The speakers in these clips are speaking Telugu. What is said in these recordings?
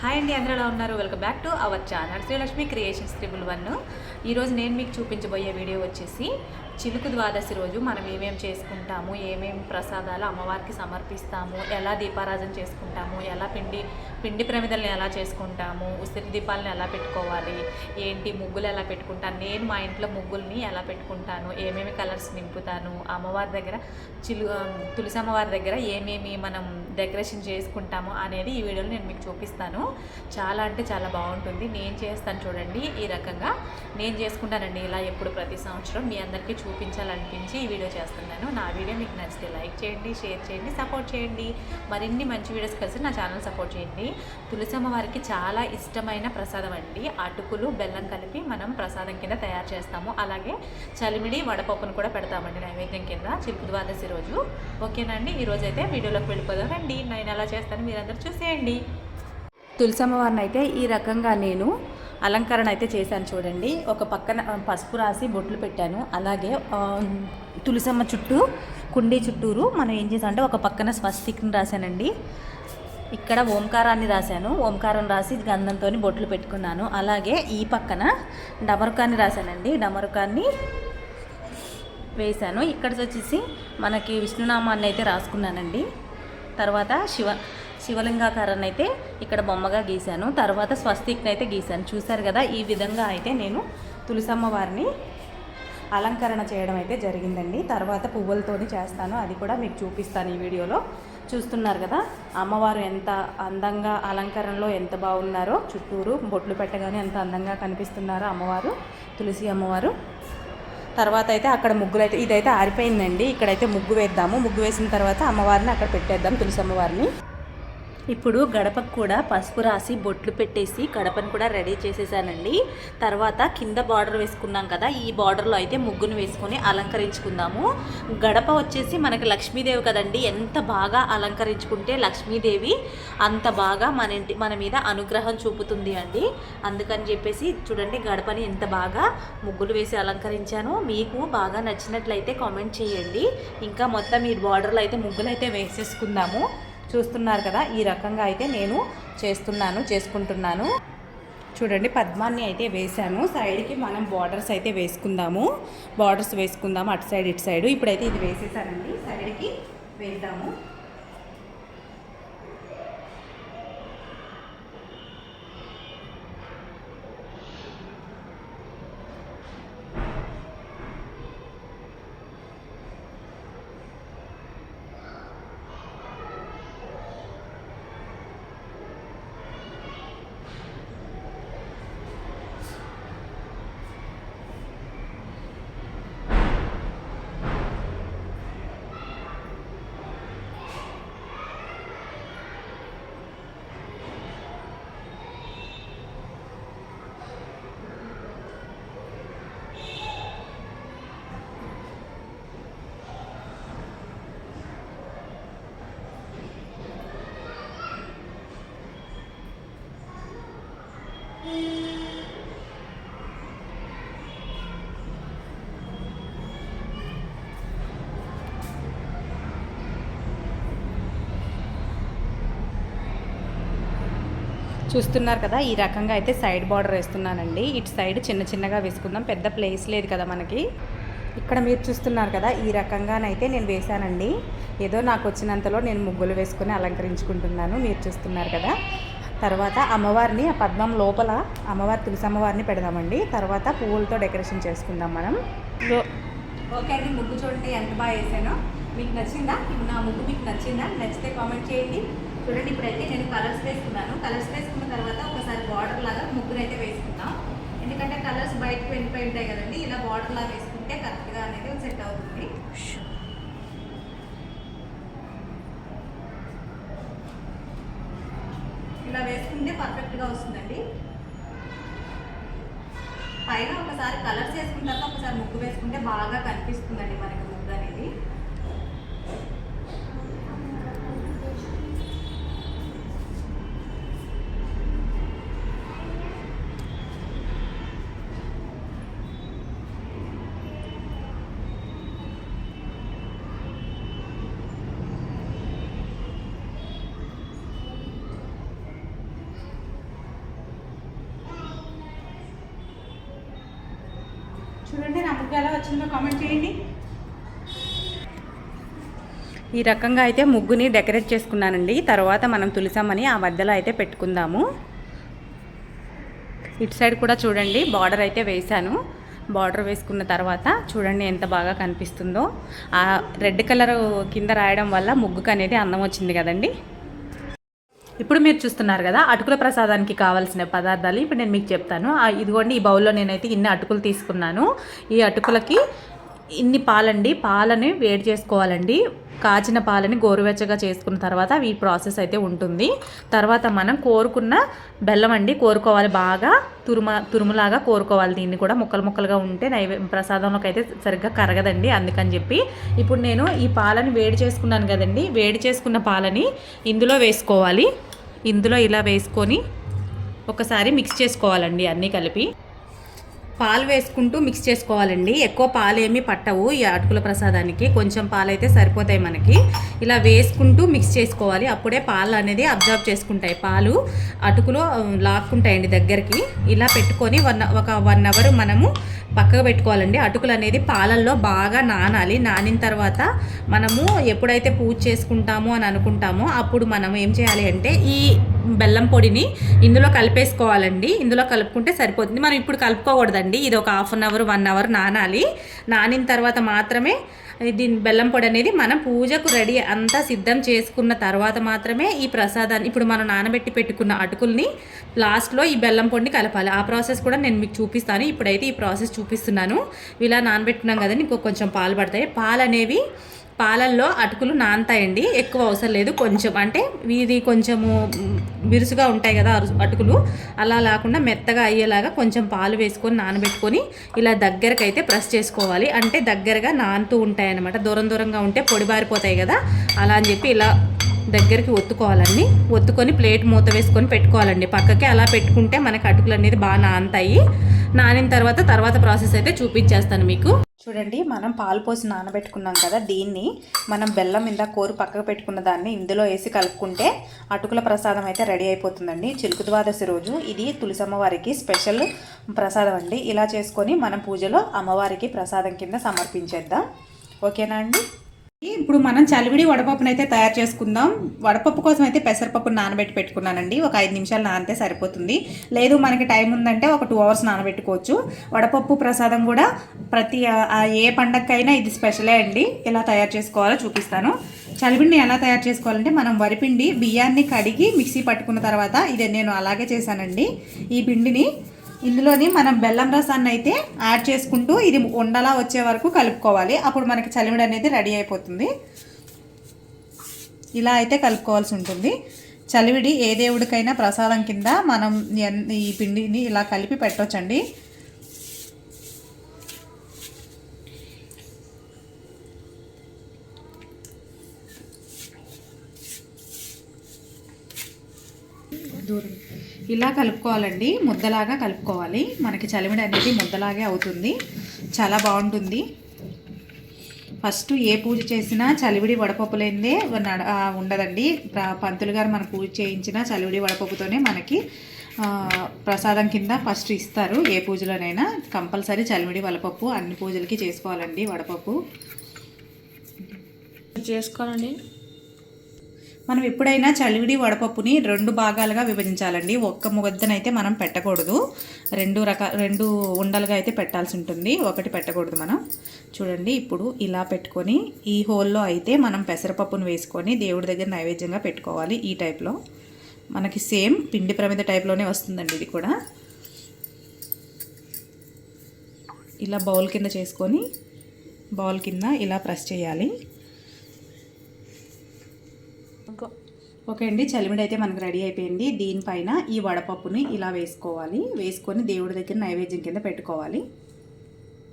హాయ్ అండి అందరూ ఉన్నారు? Welcome back to our channel Srilakshmi creations triple one ఈరోజు నేను మీకు చూపించబోయే వీడియో వచ్చేసి చిలుకు ద్వాదశి రోజు మనం ఏమేమి చేసుకుంటాము ఏమేమి ప్రసాదాలు అమ్మవారికి సమర్పిస్తాము ఎలా దీపారాజన చేసుకుంటాము ఎలా పిండి పిండి ప్రమిదల్ని ఎలా చేసుకుంటాము ఉసిరి దీపాలను ఎలా పెట్టుకోవాలి ఏంటి ముగ్గులు ఎలా పెట్టుకుంటాను నేను మా ఇంట్లో ముగ్గుల్ని ఎలా పెట్టుకుంటాను ఏమేమి కలర్స్ నింపుతాను అమ్మవారి దగ్గర చిలు తులసి అమ్మవారి దగ్గర ఏమేమి మనం డెకరేషన్ చేసుకుంటాము అనేది ఈ వీడియోలో నేను మీకు చూపిస్తాను. చాలా అంటే చాలా బాగుంటుంది. నేను చేస్తాను చూడండి ఈ రకంగా. నేను చేసుకుంటానండి ఇలా ఎప్పుడు ప్రతి సంవత్సరం మీ అందరికీ చూపించాలనిపించి ఈ వీడియో చేస్తున్నాను. నా వీడియో మీకు నచ్చితే లైక్ చేయండి షేర్ చేయండి సపోర్ట్ చేయండి. మరిన్ని మంచి వీడియోస్ కలిసి నా ఛానల్ సపోర్ట్ చేయండి. తులసమ్మ వారికి చాలా ఇష్టమైన ప్రసాదం అండి. అటుకులు బెల్లం కలిపి మనం ప్రసాదం కింద తయారు చేస్తాము. అలాగే చలిమిడి వడపప్పును కూడా పెడతామండి నైవేద్యం కింద చిలుపు ద్వాదశి రోజు. ఓకేనండి ఈరోజు అయితే వీడియోలోకి వెళ్ళిపోదాం రండి నేను ఎలా చేస్తాను మీరందరూ చూసేయండి. తులసమ్మవారిని అయితే ఈ రకంగా నేను అలంకరణ అయితే చేశాను చూడండి. ఒక పక్కన పసుపు రాసి బొట్లు పెట్టాను. అలాగే తులసమ్మ చుట్టూ కుండీ చుట్టూరు మనం ఏం చేసామంటే అంటే ఒక పక్కన స్వస్తిక్ని రాశానండి. ఇక్కడ ఓంకారాన్ని రాశాను. ఓంకారం రాసి గంధంతో బొట్లు పెట్టుకున్నాను. అలాగే ఈ పక్కన డమరుకాన్ని రాశానండి. డమరుకాన్ని వేశాను. ఇక్కడ వచ్చేసి మనకి విష్ణునామాన్ని అయితే రాసుకున్నానండి. తర్వాత శివ శివలింగాకారాన్ని అయితే ఇక్కడ బొమ్మగా గీశాను. తర్వాత స్వస్తిక్ని అయితే గీశాను. చూశారు కదా ఈ విధంగా అయితే నేను తులసమ్మ వారిని అలంకరణ చేయడం అయితే జరిగిందండి. తర్వాత పువ్వులతోని చేస్తాను. అది కూడా మీకు చూపిస్తాను ఈ వీడియోలో. చూస్తున్నారు కదా అమ్మవారు ఎంత అందంగా అలంకరణలో ఎంత బాగున్నారో. చుట్టూరు బొట్లు పెట్టగానే ఎంత అందంగా కనిపిస్తున్నారో అమ్మవారు తులసి అమ్మవారు. తర్వాత అయితే అక్కడ ముగ్గులు అయితే ఇదైతే ఆరిపోయిందండి. ఇక్కడైతే ముగ్గు వేద్దాము. ముగ్గు వేసిన తర్వాత అమ్మవారిని అక్కడ పెట్టేద్దాం తులసి అమ్మవారిని ఇప్పుడు గడపకు కూడా పసుపు రాసి బొట్లు పెట్టేసి గడపను కూడా రెడీ చేసేసానండి. తర్వాత కింద బార్డర్ వేసుకున్నాం కదా ఈ బార్డర్లో అయితే ముగ్గును వేసుకొని అలంకరించుకుందాము. గడప వచ్చేసి మనకి లక్ష్మీదేవి కదండి ఎంత బాగా అలంకరించుకుంటే లక్ష్మీదేవి అంత బాగా మన ఇంటి మన మీద అనుగ్రహం చూపుతుంది అండి. అందుకని చెప్పేసి చూడండి గడపని ఎంత బాగా ముగ్గులు వేసి అలంకరించాను మీకు బాగా నచ్చినట్లయితే కామెంట్ చేయండి. ఇంకా మొత్తం ఈ బార్డర్లో అయితే ముగ్గులు అయితే వేసేసుకుందాము. చూస్తున్నారు కదా ఈ రకంగా అయితే నేను చేస్తున్నాను చేసుకుంటున్నాను. చూడండి పద్మాన్ని అయితే వేసాము సైడ్కి మనం బార్డర్స్ అయితే వేసుకుందాము. బార్డర్స్ వేసుకుందాము అటు సైడ్ ఇటు సైడ్. ఇప్పుడైతే ఇది వేసేసానండి. సైడ్కి వేద్దాము. చూస్తున్నారు కదా ఈ రకంగా అయితే సైడ్ బార్డర్ వేస్తున్నానండి. ఇటు సైడ్ చిన్న చిన్నగా వేసుకుందాం. పెద్ద ప్లేస్ లేదు కదా మనకి. ఇక్కడ మీరు చూస్తున్నారు కదా ఈ రకంగానైతే నేను వేశానండి. ఏదో నాకు వచ్చినంతలో నేను ముగ్గులు వేసుకొని అలంకరించుకుంటున్నాను. మీరు చూస్తున్నారు కదా. తర్వాత అమ్మవారిని ఆ పద్మం లోపల అమ్మవారి తులసి అమ్మవారిని పెడదామండి. తర్వాత పువ్వులతో డెకరేషన్ చేసుకుందాం మనం. ఓకే అండి ముగ్గు చూడండి ఎంత బాగా వేసానో. మీకు నచ్చిందా? ఇప్పుడు నా ముగ్గు మీకు నచ్చిందా? నచ్చితే కామెంట్ చేయండి. చూడండి ఇప్పుడైతే నేను కలర్స్ వేసుకున్నాను. కలర్స్ వేసుకున్న తర్వాత ఒకసారి బార్డర్ లాగా ముగ్గురు అయితే వేసుకుందాం. ఎందుకంటే కలర్స్ బయటకు వెళ్ళిపోయి ఉంటాయి కదండి. ఇలా బార్డర్ లాగా వేసుకుంటే కరెక్ట్గా అనేది సెట్ అవుతుంది. ఇలా వేసుకుంటే పర్ఫెక్ట్గా వస్తుందండి. పైన ఒకసారి కలర్స్ వేసుకున్న తర్వాత ఒకసారి ముగ్గు వేసుకుంటే బాగా కనిపిస్తుందండి మనకి ముగ్గు అనేది. ముగ్గు ఎలా వచ్చిందో కామెంట్ చేయండి. ఈ రకంగా అయితే ముగ్గుని డెకరేట్ చేసుకున్నానండి. తర్వాత మనం తులిసామని ఆ మధ్యలో అయితే పెట్టుకుందాము. ఇటు సైడ్ కూడా చూడండి బార్డర్ అయితే వేశాను. బార్డర్ వేసుకున్న తర్వాత చూడండి ఎంత బాగా కనిపిస్తుందో. ఆ రెడ్ కలర్ కింద రాయడం వల్ల ముగ్గుకు అనేది అందం వచ్చింది కదండి. ఇప్పుడు మీరు చూస్తున్నారు కదా అటుకుల ప్రసాదానికి కావాల్సిన పదార్థాలు ఇప్పుడు నేను మీకు చెప్తాను. ఇదిగోండి ఈ బౌల్లో నేనైతే ఇన్ని అటుకులు తీసుకున్నాను. ఈ అటుకులకి ఇన్ని పాలండి. పాలని వేడి చేసుకోవాలండి. కాచిన పాలని గోరువెచ్చగా చేసుకున్న తర్వాత ఈ ప్రాసెస్ అయితే ఉంటుంది. తర్వాత మనం కోరుకున్న బెల్లం అండి కోరుకోవాలి బాగా. తురుమ తురుములాగా కోరుకోవాలి. దీన్ని కూడా ముక్కలు ముక్కలుగా ఉంటే నైవే ప్రసాదంలోకి అయితే సరిగ్గా కరగదండి అందుకని చెప్పి. ఇప్పుడు నేను ఈ పాలని వేడి చేసుకున్నాను కదండి. వేడి చేసుకున్న పాలని ఇందులో వేసుకోవాలి. ఇందులో ఇలా వేసుకొని ఒకసారి మిక్స్ చేసుకోవాలండి అన్నీ కలిపి. పాలు వేసుకుంటూ మిక్స్ చేసుకోవాలండి. ఎక్కువ పాలు ఏమీ పట్టవు ఈ అటుకుల ప్రసాదానికి. కొంచెం పాలు అయితే సరిపోతాయి మనకి. ఇలా వేసుకుంటూ మిక్స్ చేసుకోవాలి. అప్పుడే పాలు అనేది అబ్జర్వ్ చేసుకుంటాయి. పాలు అటుకులు లాక్కుంటాయండి దగ్గరికి. ఇలా పెట్టుకొని వన్ ఒక వన్ అవర్ మనము పక్కకు పెట్టుకోవాలండి. అటుకులు అనేది పాలల్లో బాగా నానాలి. నానిన తర్వాత మనము ఎప్పుడైతే పూజ చేసుకుంటామో అని అనుకుంటామో అప్పుడు మనం ఏం చేయాలి అంటే ఈ బెల్లం పొడిని ఇందులో కలిపేసుకోవాలండి. ఇందులో కలుపుకుంటే సరిపోతుంది. మనం ఇప్పుడు కలుపుకోకూడదండి. ఇది ఒక half an hour one hour నానాలి. నానిన తర్వాత మాత్రమే దీని బెల్లం పొడి అనేది మనం పూజకు రెడీ అంతా సిద్ధం చేసుకున్న తర్వాత మాత్రమే ఈ ప్రసాదాన్ని ఇప్పుడు మనం నానబెట్టి పెట్టుకున్న అటుకుల్ని లాస్ట్లో ఈ బెల్లం పొడిని కలపాలి. ఆ ప్రాసెస్ కూడా నేను మీకు చూపిస్తాను. ఇప్పుడైతే ఈ ప్రాసెస్ చూ చూపిస్తున్నాను. ఇలా నానబెట్టుకున్నాం కదండి ఇంకో కొంచెం పాలు పడతాయి. పాలు అనేవి పాలల్లో అటుకులు నానతాయండి ఎక్కువ అవసరం లేదు. కొంచెం అంటే ఇది కొంచెము బిరుసుగా ఉంటాయి కదా అటుకులు. అలా లేకుండా మెత్తగా అయ్యేలాగా కొంచెం పాలు వేసుకొని నానబెట్టుకొని ఇలా దగ్గరకు అయితే ప్రెస్ చేసుకోవాలి. అంటే దగ్గరగా నానుతూ ఉంటాయి అనమాట దూరం దూరంగా ఉంటే పొడిబారిపోతాయి కదా అలా అని చెప్పి ఇలా దగ్గరికి ఒత్తుకోవాలండి. ఒత్తుకొని ప్లేట్ మూత వేసుకొని పెట్టుకోవాలండి. పక్కకి అలా పెట్టుకుంటే మనకి అటుకులు అనేది బాగా నానతాయి. నానిన తర్వాత తర్వాత ప్రాసెస్ అయితే చూపించేస్తాను మీకు. చూడండి మనం పాలు పోసి నానబెట్టుకున్నాం కదా దీన్ని. మనం బెల్లం మీద కోరు పక్కకు పెట్టుకున్న దాన్ని ఇందులో వేసి కలుపుకుంటే అటుకుల ప్రసాదం అయితే రెడీ అయిపోతుందండి. చిలుకు ద్వాదశి రోజు. ఇది తులసి అమ్మవారికి స్పెషల్ ప్రసాదం అండి. ఇలా చేసుకొని మనం పూజలో అమ్మవారికి ప్రసాదం కింద సమర్పించేద్దాం. ఓకేనా అండి? ఇప్పుడు మనం చలివిడి వడపప్పును అయితే తయారు చేసుకుందాం. వడపప్పు కోసం అయితే పెసరపప్పు నానబెట్టి పెట్టుకున్నానండి. ఒక ఐదు నిమిషాలు నానితే సరిపోతుంది. లేదు మనకి టైం ఉందంటే ఒక టూ అవర్స్ నానబెట్టుకోవచ్చు. వడపప్పు ప్రసాదం కూడా ప్రతి ఏ పండగకైనా ఇది స్పెషలే అండి. ఎలా తయారు చేసుకోవాలో చూపిస్తాను. చలిపిండిని ఎలా తయారు చేసుకోవాలంటే మనం వరిపిండి బియ్యాన్ని కడిగి మిక్సీ పట్టుకున్న తర్వాత ఇది నేను అలాగే చేశానండి. ఈ పిండిని ఇందులోని మనం బెల్లం రసాన్ని అయితే యాడ్ చేసుకుంటూ ఇది ఉండలా వచ్చే వరకు కలుపుకోవాలి. అప్పుడు మనకి చలివిడి అనేది రెడీ అయిపోతుంది. ఇలా అయితే కలుపుకోవాల్సి ఉంటుంది. చలివిడి ఏ దేవుడికైనా ప్రసాదం కింద మనం ఈ పిండిని ఇలా కలిపి పెట్టొచ్చండి దూరం ఇలా కలుపుకోవాలండి. ముద్దలాగా కలుపుకోవాలి. మనకి చలిమిడి అనేది ముద్దలాగే అవుతుంది. చాలా బాగుంటుంది. ఫస్ట్ ఏ పూజ చేసినా చలివిడి వడపప్పు లేనిదే నడ- ఉండదండి. పంతులు గారు మన పూజ చేయించిన చలివిడి వడపప్పుతోనే మనకి ప్రసాదం కింద ఫస్ట్ ఇస్తారు. ఏ పూజలోనైనా కంపల్సరీ చలివిడి వడపప్పు అన్ని పూజలకి చేసుకోవాలండి వడపప్పు. చేసుకోవాలండి. మనం ఎప్పుడైనా చలివిడి వడపప్పుని రెండు భాగాలుగా విభజించాలండి. ఒక్క ముద్దనైతే మనం పెట్టకూడదు. రెండు రకాల రెండు ఉండలుగా అయితే పెట్టాల్సి ఉంటుంది. ఒకటి పెట్టకూడదు మనం. చూడండి ఇప్పుడు ఇలా పెట్టుకొని ఈ హోల్లో అయితే మనం పెసరపప్పును వేసుకొని దేవుడి దగ్గర నైవేద్యంగా పెట్టుకోవాలి ఈ టైప్లో. మనకి సేమ్ పిండి ప్రమిద టైప్లోనే వస్తుందండి ఇది కూడా. ఇలా బౌల్ కింద చేసుకొని బౌల్ కింద ఇలా ప్రెస్ చేయాలి. ఓకే అండి చలిమిడి అయితే మనకు రెడీ అయిపోయింది. దీనిపైన ఈ వడపప్పుని ఇలా వేసుకోవాలి. వేసుకొని దేవుడి దగ్గర నైవేద్యం కింద పెట్టుకోవాలి.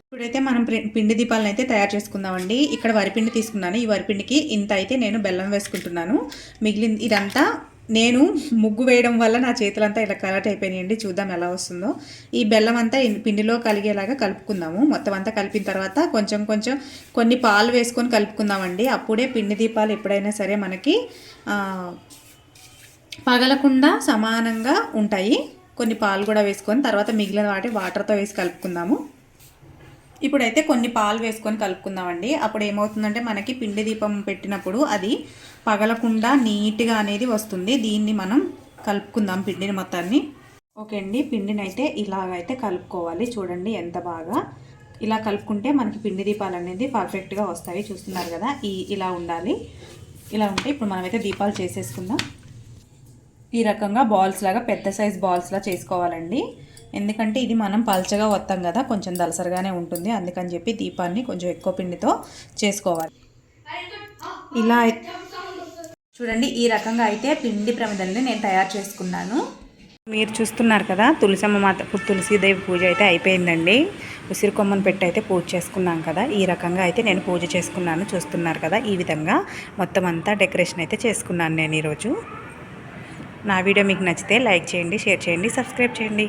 ఇప్పుడైతే మనం పిండి దీపాలను అయితే తయారు చేసుకుందామండి. ఇక్కడ వరిపిండి తీసుకున్నాను. ఈ వరిపిండికి ఇంత అయితే నేను బెల్లం వేసుకుంటున్నాను. మిగిలిన ఇదంతా నేను ముగ్గు వేయడం వల్ల నా చేతులంతా ఇలా కలర్ట్ అయిపోయినాయండి. చూద్దాం ఎలా వస్తుందో. ఈ బెల్లం అంతా పిండిలో కలిగేలాగా కలుపుకుందాము. మొత్తం అంతా కలిపిన తర్వాత కొంచెం కొంచెం కొన్ని పాలు వేసుకొని కలుపుకుందామండి. అప్పుడే పిండి దీపాలు ఎప్పుడైనా సరే మనకి పగలకుండా సమానంగా ఉంటాయి. కొన్ని పాలు కూడా వేసుకొని తర్వాత మిగిలిన వాటి వాటర్తో వేసి కలుపుకుందాము. ఇప్పుడైతే కొన్ని పాలు వేసుకొని కలుపుకుందామండి. అప్పుడు ఏమవుతుందంటే మనకి పిండి దీపం పెట్టినప్పుడు అది పగలకుండా నీట్గా అనేది వస్తుంది. దీన్ని మనం కలుపుకుందాం పిండిని మొత్తాన్ని. ఓకే అండి పిండిని అయితే ఇలాగైతే కలుపుకోవాలి. చూడండి ఎంత బాగా. ఇలా కలుపుకుంటే మనకి పిండి దీపాలు అనేది పర్ఫెక్ట్గా వస్తాయి. చూస్తున్నారు కదా ఈ ఇలా ఉండాలి. ఇలా ఉంటే ఇప్పుడు మనమైతే దీపాలు చేసేసుకుందాం. ఈ రకంగా బాల్స్ లాగా పెద్ద సైజ్ బాల్స్లా చేసుకోవాలండి. ఎందుకంటే ఇది మనం పల్చగా వస్తాం కదా కొంచెం దలసరిగానే ఉంటుంది. అందుకని చెప్పి దీపాన్ని కొంచెం ఎక్కువ పిండితో చేసుకోవాలి. ఇలా చూడండి ఈ రకంగా అయితే పిండి ప్రమిదల్ని నేను తయారు చేసుకున్నాను. మీరు చూస్తున్నారు కదా తులసమ్మ మాత తులసీదేవి పూజ అయితే అయిపోయిందండి. ఉసిరి కొమ్మను పెట్టి అయితే పూజ చేసుకున్నాం కదా ఈ రకంగా అయితే నేను పూజ చేసుకున్నాను. చూస్తున్నారు కదా ఈ విధంగా మొత్తం అంతా డెకరేషన్ అయితే చేసుకున్నాను నేను ఈరోజు. నా వీడియో మీకు నచ్చితే లైక్ చేయండి షేర్ చేయండి సబ్స్క్రైబ్ చేయండి.